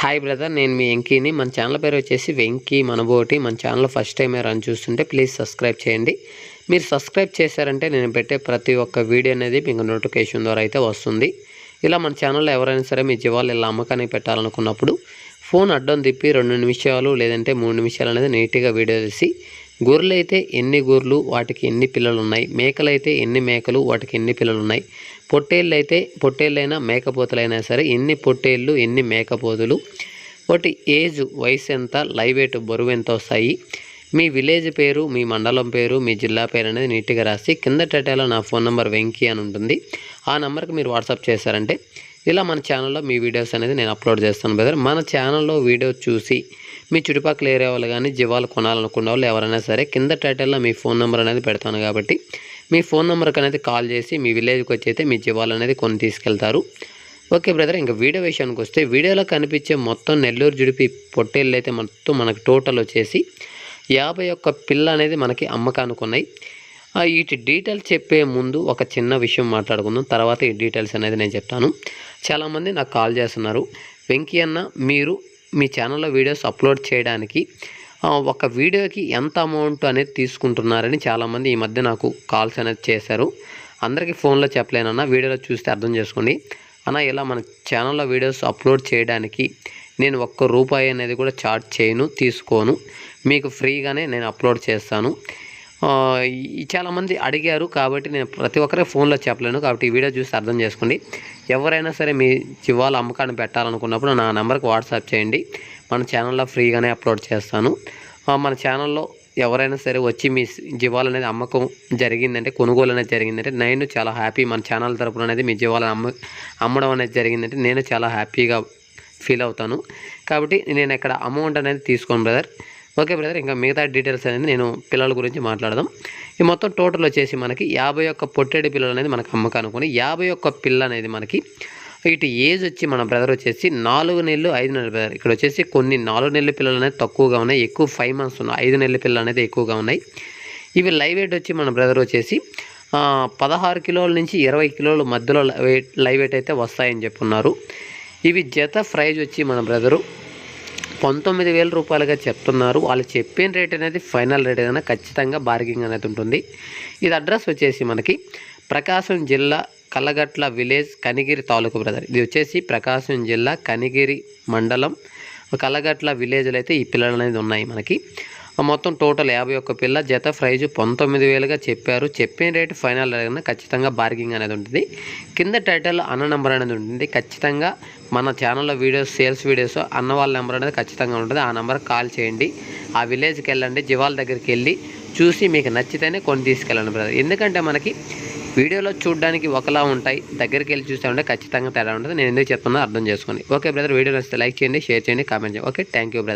Hi brother నేను మీ వెంకీని. మన channel పేరు వచ్చేసి వెంకీ మనబోటి. మన ఛానల్ ఫస్ట్ టైం రన్ చూస్తుంటే ప్లీజ్ సబ్స్క్రైబ్ చేయండి. మీరు సబ్స్క్రైబ్ చేశారంటే నేను పెట్టే ప్రతి ఒక్క వీడియో అనేది మీకు నోటిఫికేషన్ ద్వారా అయితే వస్తుంది. ఇలా మన ఛానల్లో ఎవరైనా సరే మీ జీవాలు ఇలా అమ్మకానికి పెట్టాలనుకున్నప్పుడు ఫోన్ అడ్డం తిప్పి రెండు నిమిషాలు లేదంటే మూడు నిమిషాలు అనేది నీట్గా వీడియో తీసి గొర్రెలు అయితే ఎన్ని గొర్రెలు వాటికి ఎన్ని పిల్లలు ఉన్నాయి మేకలు అయితే ఎన్ని మేకలు వాటికి ఎన్ని పిల్లలు ఉన్నాయి పొట్టేళ్ళు అయితే పొట్టేళ్ళైనా మేకపోతులైనా సరే ఎన్ని పొట్టేళ్ళు ఎన్ని మేకపోతులు? వాటి ఏజ్ వయసు ఎంత? లైవ్ వెయిట్ బరువు ఎంత వస్తాయి? మీ విలేజ్ పేరు మీ మండలం పేరు మీ జిల్లా పేరు అనేది నీట్గా రాసి కింద టటాలో నా ఫోన్ నెంబర్ వెంకీ అని ఉంటుంది. ఆ నెంబర్కి మీరు వాట్సాప్ చేశారంటే ఇలా మన ఛానల్లో మీ వీడియోస్ అనేది నేను అప్లోడ్ చేస్తాను బ్రదర్. మన ఛానల్లో వీడియో చూసి మీ చుట్టుపక్కల ఏరియా వాళ్ళు కానీ జీవాలు కొనాలనుకున్న వాళ్ళు ఎవరైనా సరే కింద టైటిల్లో మీ ఫోన్ నెంబర్ అనేది పెడతాను కాబట్టి మీ ఫోన్ నెంబర్కి అనేది కాల్ చేసి మీ విలేజ్కి వచ్చి అయితే మీ జీవాలు అనేది కొని తీసుకెళ్తారు. ఓకే బ్రదర్ ఇంకా వీడియో విషయానికి వస్తే వీడియోలో కనిపించే మొత్తం నెల్లూరు జుడిపి పొట్టేళ్ళు అయితే మొత్తం మనకు టోటల్ వచ్చేసి యాభై ఒక్క పిల్ల అనేది మనకి అమ్మకానికి ఉన్నాయి. వీటి డీటెయిల్స్ చెప్పే ముందు ఒక చిన్న విషయం మాట్లాడుకుందాం. తర్వాత ఈ డీటెయిల్స్ అనేది నేను చెప్తాను. చాలామంది నాకు కాల్ చేస్తున్నారు. వెంకీ అన్న మీరు మీ ఛానల్లో వీడియోస్ అప్లోడ్ చేయడానికి ఒక వీడియోకి ఎంత అమౌంట్ అనేది తీసుకుంటున్నారని చాలామంది ఈ మధ్య నాకు కాల్స్ అనేది చేశారు. అందరికీ ఫోన్లో చెప్పలేనన్నా వీడియోలో చూస్తే అర్థం చేసుకోండి. అన్న ఇలా మన ఛానల్లో వీడియోస్ అప్లోడ్ చేయడానికి నేను ఒక్క రూపాయి అనేది కూడా చార్జ్ చేయను తీసుకోను. మీకు ఫ్రీగానే నేను అప్లోడ్ చేస్తాను. చాలామంది అడిగారు కాబట్టి నేను ప్రతి ఒక్కరే ఫోన్లో చెప్పలేను కాబట్టి ఈ వీడియో చూసి అర్థం చేసుకోండి. ఎవరైనా సరే మీ జివాల అమ్మకాన్ని పెట్టాలనుకున్నప్పుడు నా నెంబర్కి వాట్సాప్ చేయండి. మన ఛానల్లో ఫ్రీగానే అప్లోడ్ చేస్తాను. మన ఛానల్లో ఎవరైనా సరే వచ్చి మీ జీవాలు అనేది అమ్మకం జరిగిందంటే కొనుగోలు అనేది జరిగిందంటే నేను చాలా హ్యాపీ మన ఛానల్ తరపున అనేది మీ జీవాలను అమ్మ అమ్మడం అనేది జరిగిందంటే నేను చాలా హ్యాపీగా ఫీల్ అవుతాను. కాబట్టి నేను ఇక్కడ అమౌంట్ అనేది తీసుకోను బ్రదర్. ఓకే బ్రదర్ ఇంకా మిగతా డీటెయిల్స్ అనేది నేను పిల్లల గురించి మాట్లాడదాం. ఈ మొత్తం టోటల్ వచ్చేసి మనకి యాభై ఒక్క పొట్టేడు పిల్లలు అనేది మనకి అమ్మకానుకొని యాభై ఒక్క పిల్ల అనేది మనకి ఇటు ఏజ్ వచ్చి మన బ్రదర్ వచ్చేసి నాలుగు నెలలు ఐదు నెలలు బ్రదర్. ఇక్కడ వచ్చేసి కొన్ని నాలుగు నెలల పిల్లలు అనేది తక్కువగా ఉన్నాయి ఎక్కువ ఫైవ్ మంత్స్ ఉన్నాయి ఐదు నెలల పిల్లలు అనేది ఎక్కువగా ఉన్నాయి. ఇవి లైవ్ వెయిట్ వచ్చి మన బ్రదర్ వచ్చేసి పదహారు కిలోల నుంచి ఇరవై కిలోల మధ్యలో వెయిట్ లైవ్ వెయిట్ అయితే వస్తాయని చెప్పున్నారు. ఇవి జత ప్రైజ్ వచ్చి మన బ్రదరు పంతొమ్మిది వేల రూపాయలుగా చెప్తున్నారు. వాళ్ళు చెప్పిన రేట్ అనేది ఫైనల్ రేట్ ఏదైనా ఖచ్చితంగా బార్గింగ్ అనేది ఉంటుంది. ఇది అడ్రస్ వచ్చేసి మనకి ప్రకాశం జిల్లా కల్లగట్ల విలేజ్ కనిగిరి తాలూకు బ్రదర్. ఇది వచ్చేసి ప్రకాశం జిల్లా కనిగిరి మండలం కలగట్ల విలేజ్లో అయితే ఈ పిల్లలు అనేది ఉన్నాయి మనకి. మొత్తం టోటల్ యాభై ఒక్క పిల్ల జత ప్రైజు పంతొమ్మిది వేలుగా చెప్పారు. చెప్పిన రేటు ఫైనల్ రేట్ ఖచ్చితంగా బార్గింగ్ అనేది ఉంటుంది. కింద టైటిల్ అన్న నెంబర్ అనేది ఉంటుంది. ఖచ్చితంగా మన ఛానల్లో వీడియోస్ సేల్స్ వీడియోస్ అన్న వాళ్ళ నెంబర్ అనేది ఖచ్చితంగా ఉంటుంది. ఆ నెంబర్కి కాల్ చేయండి. ఆ విలేజ్కి వెళ్ళండి. జివాల దగ్గరికి వెళ్ళి చూసి మీకు నచ్చితేనే కొన్ని తీసుకెళ్ళండి బ్రదర్. ఎందుకంటే మనకి వీడియోలో చూడడానికి ఒకలా ఉంటాయి. దగ్గరికి వెళ్ళి చూస్తే ఉంటే ఖచ్చితంగా తేడా ఉంటుంది. నేను ఎందుకు చెప్తున్నా అర్థం చేసుకోండి. ఓకే బ్రదర్ వీడియో నచ్చితే లైక్ చేయండి షేర్ చేయండి కామెంట్ చేయండి. Okay thank you brother.